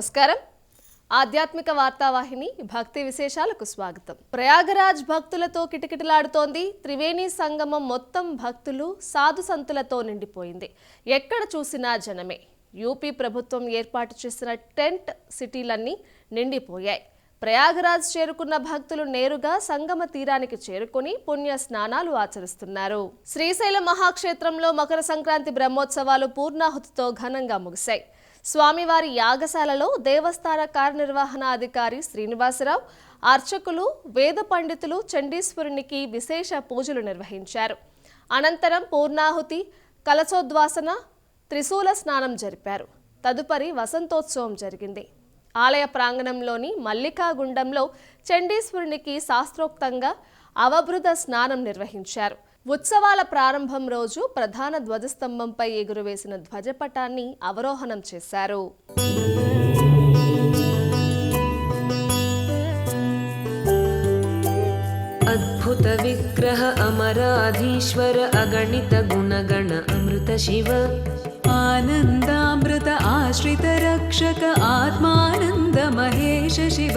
నమస్కారం. ఆధ్యాత్మిక వార్తావాహిని భక్తి విశేషాలకు స్వాగతం. ప్రయాగరాజ్ భక్తులతో కిటకిటలాడుతోంది. త్రివేణి సంగమం మొత్తం భక్తులు సాధు సంతులతో నిండిపోయింది. ఎక్కడ చూసినా జనమే. యూపీ ప్రభుత్వం ఏర్పాటు చేసిన టెంట్ సిటీలన్నీ నిండిపోయాయి. ప్రయాగరాజ్ చేరుకున్న భక్తులు నేరుగా సంగమ తీరానికి చేరుకుని పుణ్య స్నానాలు ఆచరిస్తున్నారు. శ్రీశైలం మహాక్షేత్రంలో మకర సంక్రాంతి బ్రహ్మోత్సవాలు పూర్ణాహుతితో ఘనంగా ముగిశాయి. స్వామివారి యాగశాలలో దేవస్థాన కార్యనిర్వహణాధికారి శ్రీనివాసరావు అర్చకులు వేద పండితులు చండీశ్వరునికి విశేష పూజలు నిర్వహించారు. అనంతరం పూర్ణాహుతి కలశోద్వాసన త్రిశూల స్నానం జరిపారు. తదుపరి వసంతోత్సవం జరిగింది. ఆలయ ప్రాంగణంలోని మల్లికాగుండంలో చండీశ్వరునికి శాస్త్రోక్తంగా అవభృత స్నానం నిర్వహించారు. ఉత్సవాల ప్రారంభం రోజు ప్రధాన ధ్వజస్తంభంపై ఎగురవేసిన ధ్వజపటాన్ని అవరోహణం చేశారు. అద్భుత విగ్రహ అమరాధీశ్వర అగణిత గుణగణ అమృత శివ. ఆనందామృత ఆశ్రిత రక్షక ఆత్మానంద మహేష శివ.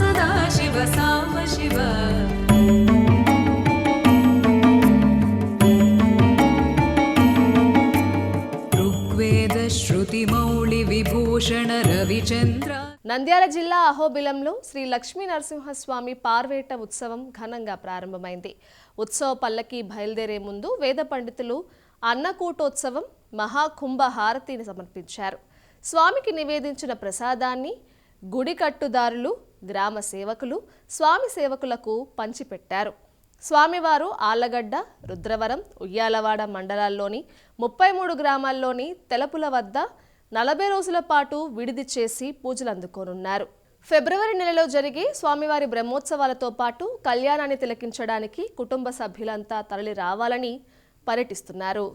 నంద్యాల జిల్లా అహోబిలంలో శ్రీ లక్ష్మీ నరసింహస్వామి పార్వేట ఉత్సవం ఘనంగా ప్రారంభమైంది. ఉత్సవ పల్లకి బయలుదేరే ముందు వేద పండితులు అన్నకూటోత్సవం మహాకుంభ హారతిని సమర్పించారు. స్వామికి నివేదించిన ప్రసాదాన్ని గుడి కట్టుదారులు గ్రామ సేవకులు స్వామి సేవకులకు పంచిపెట్టారు. స్వామివారు ఆళ్ళగడ్డ రుద్రవరం ఉయ్యాలవాడ మండలాల్లోని ముప్పై మూడు గ్రామాల్లోని తెలపుల వద్ద నలభై రోజుల పాటు విడిది చేసి పూజలు అందుకోనున్నారు. ఫిబ్రవరి నెలలో జరిగే స్వామివారి బ్రహ్మోత్సవాలతో పాటు కళ్యాణాన్ని తిలకించడానికి కుటుంబ సభ్యులంతా తరలి రావాలని పర్యటిస్తున్నారు.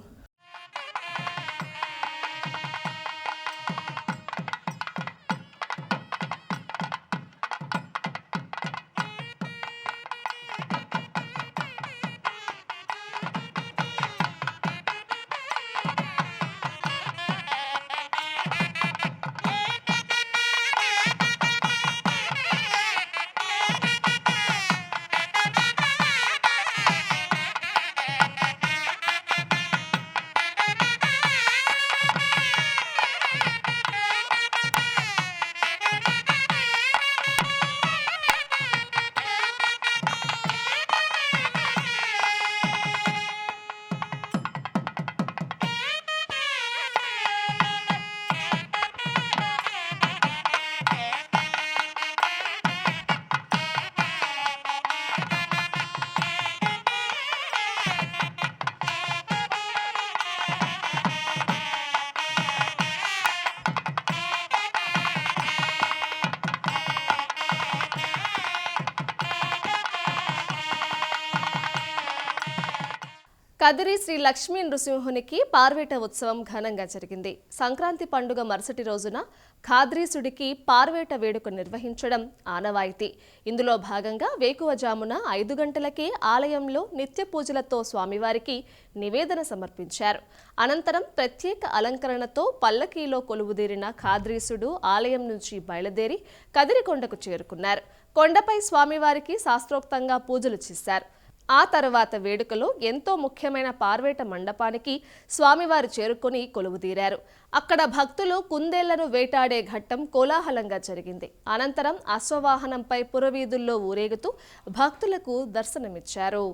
కదిరి శ్రీ లక్ష్మీ నృసింహునికి పార్వేట ఉత్సవం ఘనంగా జరిగింది. సంక్రాంతి పండుగ మరుసటి రోజున ఖాద్రీసుడికి పార్వేట వేడుక నిర్వహించడం ఆనవాయితీ. ఇందులో భాగంగా వేకువజామున ఐదు గంటలకే ఆలయంలో నిత్య పూజలతో స్వామివారికి నివేదన సమర్పించారు. అనంతరం ప్రత్యేక అలంకరణతో పల్లకీలో కొలువుదీరిన ఖాద్రీసుడు ఆలయం నుంచి బయలుదేరి కదిరికొండకు చేరుకున్నారు. కొండపై స్వామివారికి శాస్త్రోక్తంగా పూజలు చేశారు. ఆ తర్వాత వేడుకలో ఎంతో ముఖ్యమైన పార్వేట మండపానికి స్వామివారు చేరుకొని కొలువుదీరారు. అక్కడ భక్తులు కుందేళ్ళను వేటాడే ఘట్టం కోలాహలంగా జరిగింది. అనంతరం అశ్వవాహనంపై పురవీధుల్లో ఊరేగుతూ భక్తులకు దర్శనమిచ్చారు.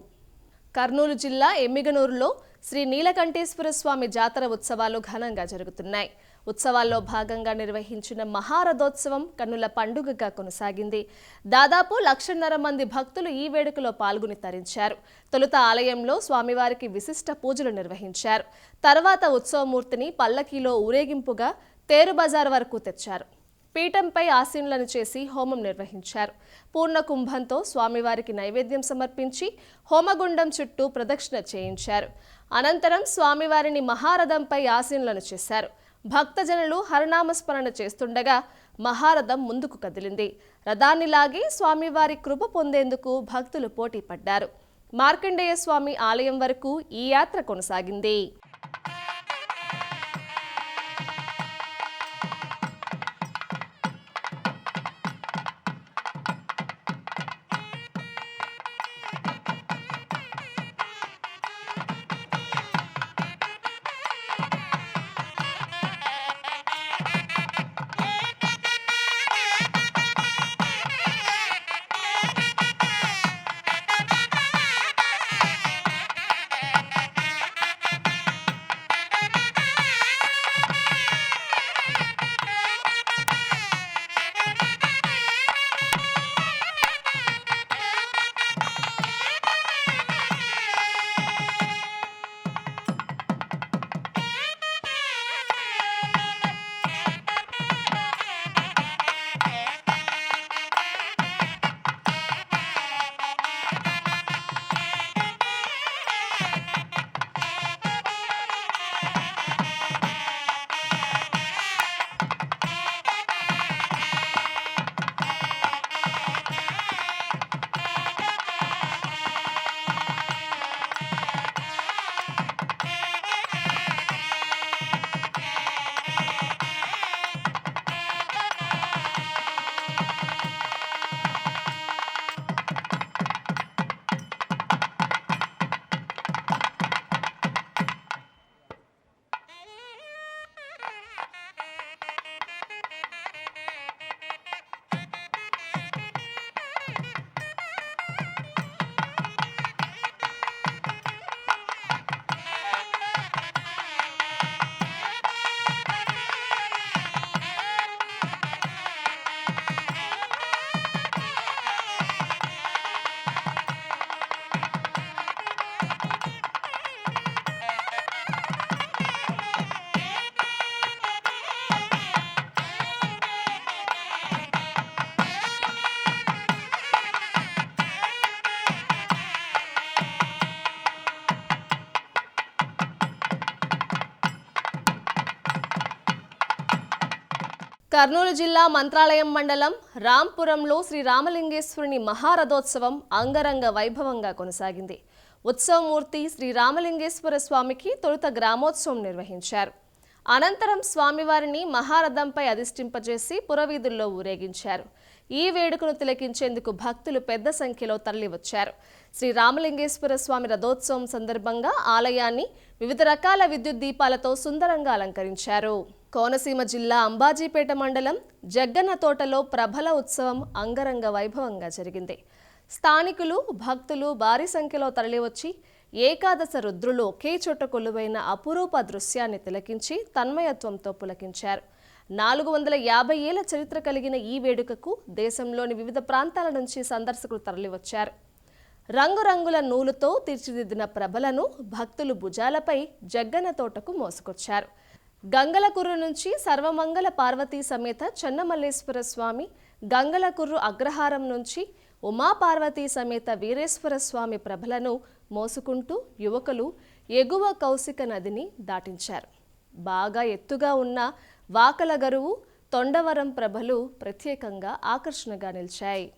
కర్నూలు జిల్లా ఎమ్మిగనూరులో శ్రీ నీలకంఠేశ్వర స్వామి జాతర ఉత్సవాలు ఘనంగా జరుగుతున్నాయి. ఉత్సవాల్లో భాగంగా నిర్వహించిన మహారథోత్సవం కన్నుల పండుగగా కొనసాగింది. దాదాపు లక్షన్నర మంది భక్తులు ఈ వేడుకలో పాల్గొని తరించారు. తొలుత ఆలయంలో స్వామివారికి విశిష్ట పూజలు నిర్వహించారు. తర్వాత ఉత్సవమూర్తిని పల్లకీలో ఊరేగింపుగా తేరు బజార్ వరకు తెచ్చారు. పీఠంపై ఆసీనులను చేసి హోమం నిర్వహించారు. పూర్ణ కుంభంతో స్వామివారికి నైవేద్యం సమర్పించి హోమగుండం చుట్టూ ప్రదక్షిణ చేయించారు. అనంతరం స్వామివారిని మహారథంపై ఆసీనులను చేశారు. భక్తజనులు హరనామస్మరణ చేస్తుండగా మహారథం ముందుకు కదిలింది. రథాన్ని లాగి స్వామివారి కృప పొందేందుకు భక్తులు పోటీ పడ్డారు మార్కండేయ స్వామి ఆలయం వరకు ఈ యాత్ర కొనసాగింది. కర్నూలు జిల్లా మంత్రాలయం మండలం రాంపురంలో శ్రీ రామలింగేశ్వరుని మహారథోత్సవం అంగరంగ వైభవంగా కొనసాగింది. ఉత్సవమూర్తి శ్రీ రామలింగేశ్వర స్వామికి తొలుత గ్రామోత్సవం నిర్వహించారు. అనంతరం స్వామివారిని మహారథంపై అధిష్టింపజేసి పురవీధుల్లో ఊరేగించారు. ఈ వేడుకను తిలకించేందుకు భక్తులు పెద్ద సంఖ్యలో తరలివచ్చారు. శ్రీ రామలింగేశ్వర స్వామి రథోత్సవం సందర్భంగా ఆలయాన్ని వివిధ రకాల విద్యుత్ దీపాలతో సుందరంగా అలంకరించారు. కోనసీమ జిల్లా అంబాజీపేట మండలం జగ్గన్న తోటలో ప్రభల ఉత్సవం అంగరంగ వైభవంగా జరిగింది. స్థానికులు భక్తులు భారీ సంఖ్యలో తరలివచ్చి ఏకాదశ రుద్రులు ఒకే చోట కొలువైన అపురూప దృశ్యాన్ని తిలకించి తన్మయత్వంతో పులకించారు. నాలుగు వందల యాభై ఏళ్ళ చరిత్ర కలిగిన ఈ వేడుకకు దేశంలోని వివిధ ప్రాంతాల నుంచి సందర్శకులు తరలివచ్చారు. రంగురంగుల నూలుతో తీర్చిదిద్దిన ప్రభలను భక్తులు భుజాలపై జగ్గన్న తోటకు మోసుకొచ్చారు. గంగలకుర్రు నుంచి సర్వమంగళ పార్వతీ సమేత చెన్నమల్లేశ్వర స్వామి గంగలకుర్రు అగ్రహారం నుంచి ఉమాపార్వతీ సమేత వీరేశ్వర స్వామి ప్రభలను మోసుకుంటూ యువకులు ఎగువ కౌశిక నదిని దాటించారు. బాగా ఎత్తుగా ఉన్న వాకల గరువు తొండవరం ప్రభలు ప్రత్యేకంగా ఆకర్షణగా నిలిచాయి.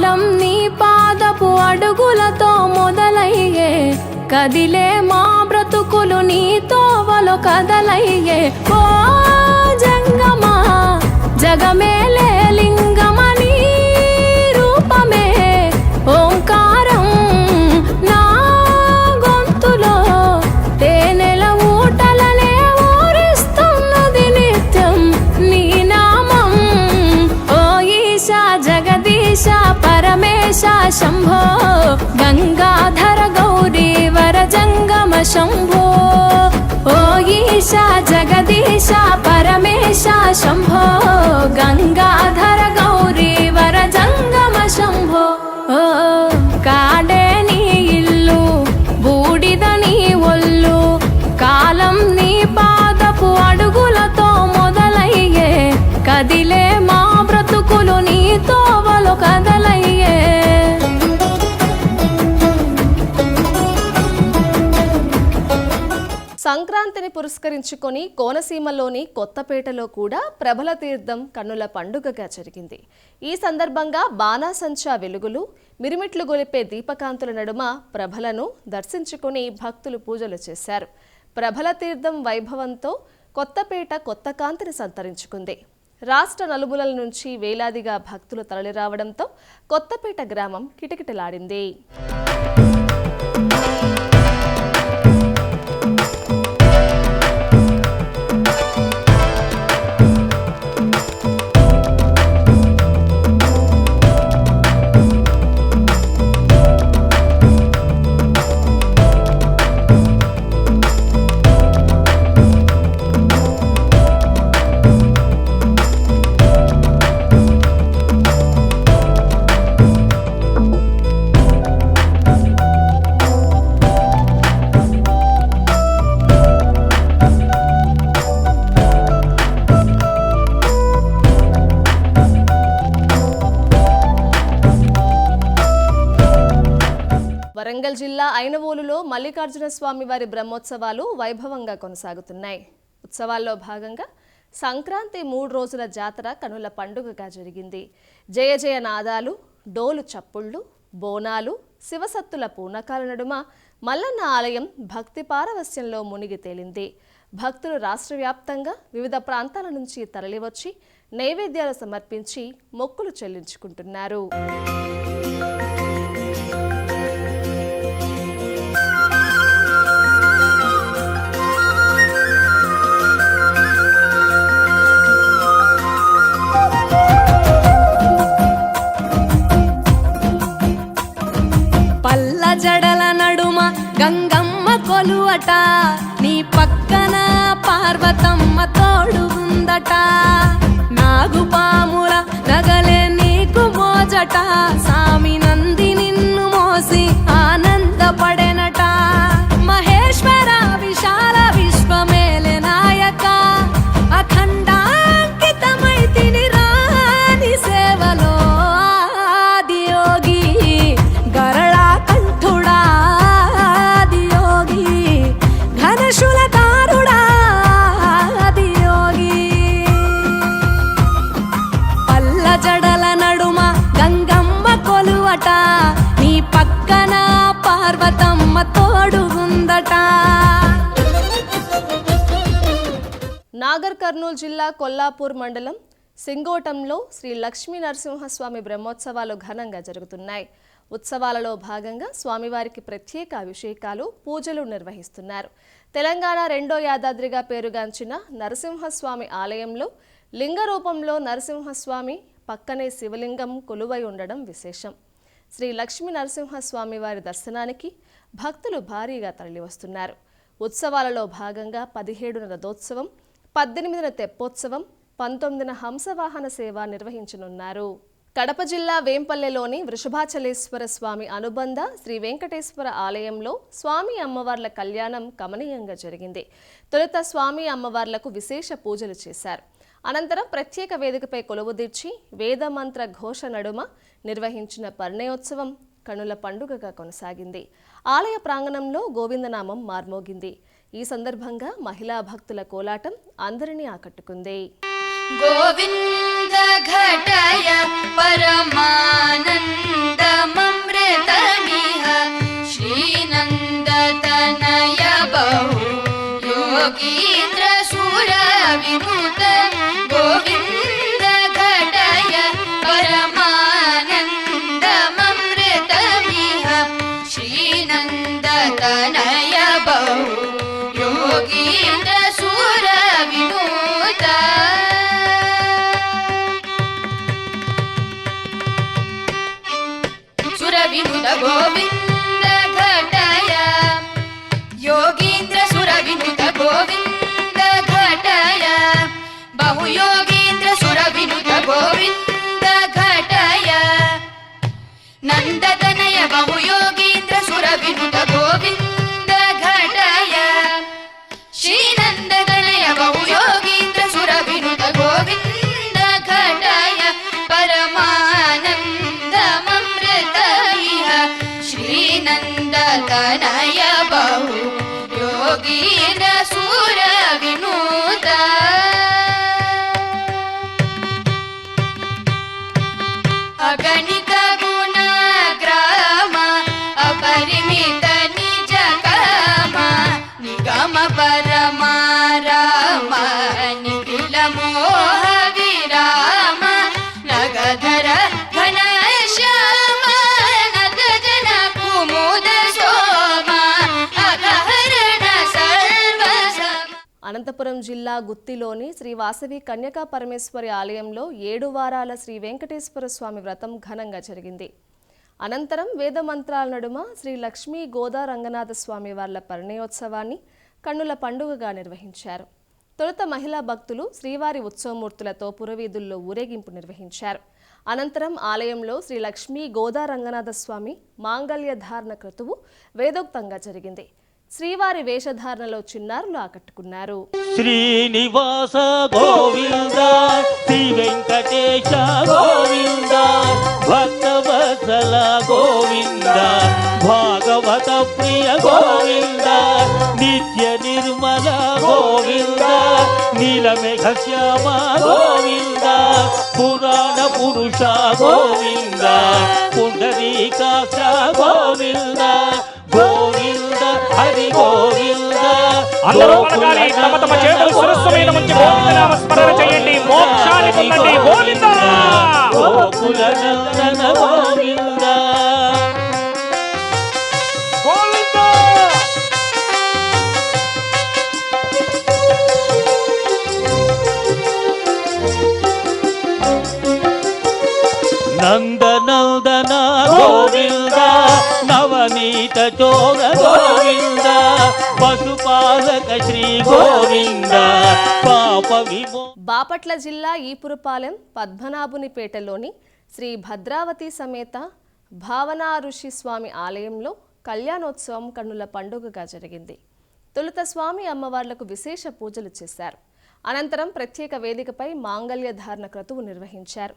కాలం నీ పాదపు అడుగులతో మొదలయ్యే. కదిలే మా బ్రతుకులు నీ తోవలో కదలయ్యే. ఓ జంగమా జగమే शम्भो गङ्गाधर गौरी वरजङ्गम शम्भो ओ ईशा जगदीशा परमेशा शम्भो गङ्गाधर गौरी वरजङ्गम शम्भो ఓ పురస్కరించుకొని కోనసీమలోని కొత్తపేటలో కూడా ప్రభల తీర్థం కన్నుల పండుగగా జరిగింది. ఈ సందర్భంగా బాణాసంచా వెలుగులు మిరిమిట్లు గొలిపే దీపకాంతుల నడుమ ప్రభలను దర్శించుకుని భక్తులు పూజలు చేశారు. ప్రభల తీర్థం వైభవంతో కొత్తపేట కొత్త కాంతిని సంతరించుకుంది. రాష్ట్ర నలుమూలల నుంచి వేలాదిగా భక్తులు తరలిరావడంతో కొత్తపేట గ్రామం కిటకిటలాడింది. వరంగల్ జిల్లా ఐనవోలులో మల్లికార్జున స్వామి వారి బ్రహ్మోత్సవాలు వైభవంగా కొనసాగుతున్నాయి. ఉత్సవాల్లో భాగంగా సంక్రాంతి మూడు రోజుల జాతర కనుల పండుగగా జరిగింది. జయ జయ నాదాలు డోలు చప్పుళ్ళు బోనాలు శివసత్తుల పూనకాల నడుమ మల్లన్న ఆలయం భక్తి పారవస్యంలో మునిగి తేలింది. భక్తులు రాష్ట్ర వ్యాప్తంగా వివిధ ప్రాంతాల నుంచి తరలివచ్చి నైవేద్యాలు సమర్పించి మొక్కులు చెల్లించుకుంటున్నారు. ఉందట. నీ పక్కన పార్వతమ్మ తోడు ఉందట. నాగుపాముల నగలే నీకు మోజట. పార్వతమ్మ తోడు ఉందట. నాగర్ కర్నూలు జిల్లా కొల్లాపూర్ మండలం సింగోటంలో శ్రీ లక్ష్మీ నరసింహస్వామి బ్రహ్మోత్సవాలు ఘనంగా జరుగుతున్నాయి. ఉత్సవాలలో భాగంగా స్వామివారికి ప్రత్యేక అభిషేకాలు పూజలు నిర్వహిస్తున్నారు. తెలంగాణ రెండో యాదాద్రిగా పేరుగాంచిన నరసింహస్వామి ఆలయంలో లింగ రూపంలో నరసింహస్వామి పక్కనే శివలింగం కొలువై ఉండడం విశేషం. శ్రీ లక్ష్మీ నరసింహస్వామి వారి దర్శనానికి భక్తులు భారీగా తరలివస్తున్నారు. ఉత్సవాలలో భాగంగా పదిహేడున రథోత్సవం పద్దెనిమిదిన తెప్పోత్సవం పంతొమ్మిదిన హంసవాహన సేవ నిర్వహించనున్నారు. కడప జిల్లా వేంపల్లెలోని వృషభాచలేశ్వర స్వామి అనుబంధ శ్రీ వెంకటేశ్వర ఆలయంలో స్వామి అమ్మవార్ల కళ్యాణం కమనీయంగా జరిగింది. తొలుత స్వామి అమ్మవార్లకు విశేష పూజలు చేశారు. అనంతరం ప్రత్యేక వేదికపై కొలువుదీర్చి వేదమంత్ర ఘోష నడుమ నిర్వహించిన పర్ణయోత్సవం కనుల పండుగగా కొనసాగింది. ఆలయ ప్రాంగణంలో గోవిందనామం మార్మోగింది. ఈ సందర్భంగా మహిళా భక్తుల కోలాటం అందరినీ ఆకట్టుకుంది. గోవింద ఘటయ పరమానందమృతమిహ ಬಾಹು ಯೋಗೀಂದ್ರ ಗೋವಿಂದ ಘಟಯ. ನಂದನಯ ಬಾಹು ಯೋಗೀಂದ್ರ ಗೋವಿಂದ ಘಟಯ. ಶ್ರೀನಂದನಯ ಬಾಹು ಯೋಗ अगणित అనంతపురం జిల్లా గుత్తిలోని శ్రీ వాసవి కన్యకా పరమేశ్వరి ఆలయంలో ఏడు వారాల శ్రీ వెంకటేశ్వర స్వామి వ్రతం ఘనంగా జరిగింది. అనంతరం వేద మంత్రాల నడుమ శ్రీ లక్ష్మీ గోదా రంగనాథ స్వామి వార్ల పరిణయోత్సవాన్ని కన్నుల పండుగగా నిర్వహించారు. తొలుత మహిళా భక్తులు శ్రీవారి ఉత్సవమూర్తులతో పురవీధుల్లో ఊరేగింపు నిర్వహించారు. అనంతరం ఆలయంలో శ్రీ లక్ష్మీ గోదా రంగనాథ స్వామి మాంగళ్య ధారణ క్రతువు వేదోక్తంగా జరిగింది. శ్రీవారి వేషధారణలో చిన్నారులు ఆకట్టుకున్నారు. శ్రీనివాస గోవింద శ్రీ వెంకటేశ గోవింద భక్తవత్సల గోవింద భాగవత ప్రియ గోవింద నిత్య నిర్మల గోవింద నీలమేఘ శ్యామ గోవింద పురాణ పురుష గోవింద పుండరీకాక్ష గోవింద గోవింద హరి గోవింద. అందరూ పలకాలి. తమ తమ చేతులు శిరస్సు మీద ఉంచి గోవింద నామ స్మరణ చేయండి. మోక్షాన్ని పొందండి. గోవింద! గోకుల నందన గోవింద. గోవింద! నందనందన గోవింద. నవనీత చోర గోవింద. పశుపాలక శ్రీ గోవింద పాప విమో బాపట్ల జిల్లా ఈపురపాలెం పద్మనాభునిపేటలోని శ్రీ భద్రావతి సమేత భావనా ఋషి స్వామి ఆలయంలో కళ్యాణోత్సవం కన్నుల పండుగగా జరిగింది. తొలుత స్వామి అమ్మవార్లకు విశేష పూజలు చేశారు. అనంతరం ప్రత్యేక వేదికపై మాంగళ్య ధారణ క్రతువు నిర్వహించారు.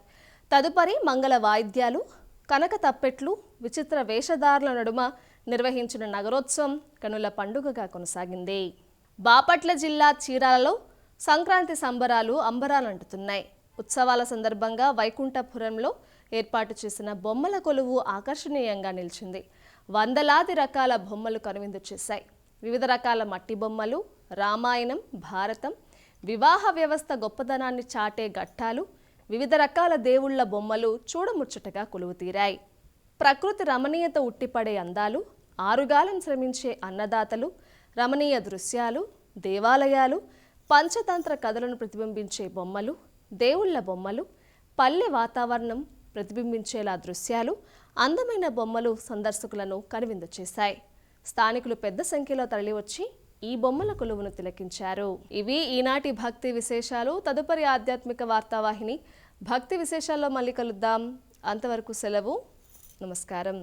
తదుపరి మంగళ వాయిద్యాలు కనక తప్పెట్లు విచిత్ర వేషధారుల నడుమ నిర్వహించిన నగరోత్సవం కనుల పండుగగా కొనసాగింది. బాపట్ల జిల్లా చీరాలలో సంక్రాంతి సంబరాలు అంబరాలంటుతున్నాయి ఉత్సవాల సందర్భంగా వైకుంఠపురంలో ఏర్పాటు చేసిన బొమ్మల కొలువు ఆకర్షణీయంగా నిలిచింది. వందలాది రకాల బొమ్మలు కనువిందు చేశాయి. వివిధ రకాల మట్టి బొమ్మలు రామాయణం భారతం వివాహ వ్యవస్థ గొప్పదనాన్ని చాటే ఘట్టాలు వివిధ రకాల దేవుళ్ళ బొమ్మలు చూడముచ్చటగా కొలువు తీరాయి ప్రకృతి రమణీయత ఉట్టిపడే అందాలు ఆరుగాలం శ్రమించే అన్నదాతలు రమణీయ దృశ్యాలు దేవాలయాలు పంచతంత్ర కథలను ప్రతిబింబించే బొమ్మలు దేవుళ్ళ బొమ్మలు పల్లె వాతావరణం ప్రతిబింబించేలా దృశ్యాలు అందమైన బొమ్మలు సందర్శకులను కనువిందు చేశాయి. స్థానికులు పెద్ద సంఖ్యలో తరలివచ్చి ఈ బొమ్మల కొలువును తిలకించారు. ఇవి ఈనాటి భక్తి విశేషాలు. తదుపరి ఆధ్యాత్మిక వార్తావాహిని భక్తి విశేషాల్లో మళ్ళీ కలుద్దాం. అంతవరకు సెలవు. నమస్కారం